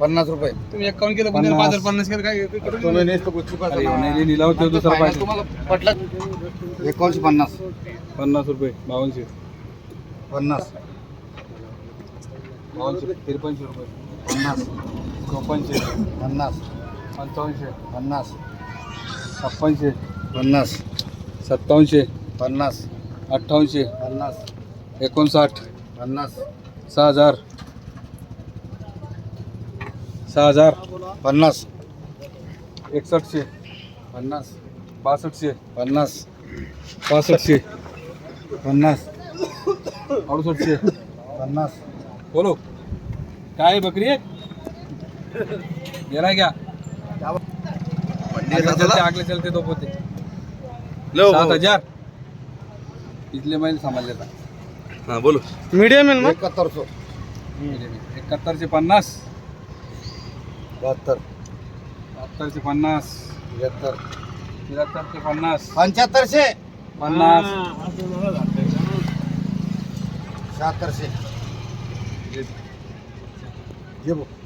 पन्नास रुपये. तुम्ही एकावन्न केलं पन्नास. बाज़ार पन्नास केलं काय तुम्ही नेसतो कुस्ती पाहता. अरे नाही लिलाव तो दुसरा पाहिजे तुम्हाला पटलं? एकोणशे पन्नास. पन्नास रुपये बावनशे पन्नास. बावनशे त्रेपन्नशे रुपये. पन्नास. चौपन्नशे. पन्नास. पंचावन्नशे. पन्नास. छप्पनशे पन्नास. सत्तावन्नशे. पन्नास. अठ्ठावन्नशे. पन्नास. एकोणसाठ. पन्नास. सहा हज़ार. सहा हजार. पन्नास. एकसष्टशे. पन्नास. बासष्टशे. पन्नास. पासष्टशे पन्नास. अडुसष्टशे. पन्नास. बोलो. काय बकरी? आहे येणार घ्या. आगले चलते आगले चलते तो पोते सात हजार. इथले महिल सांभाळ देतात हा बोलो. मीडियम आहे एकाहत्तर सौ एकाहत्तरशे पन्नास. बहत्तर. बहात्तरशे पन्नास. त्र्याहत्तर. त्र्याहत्तरशे पन्नास. पंच्याहत्तरशे. पन्नास. शहात्तरशे. घे भाऊ.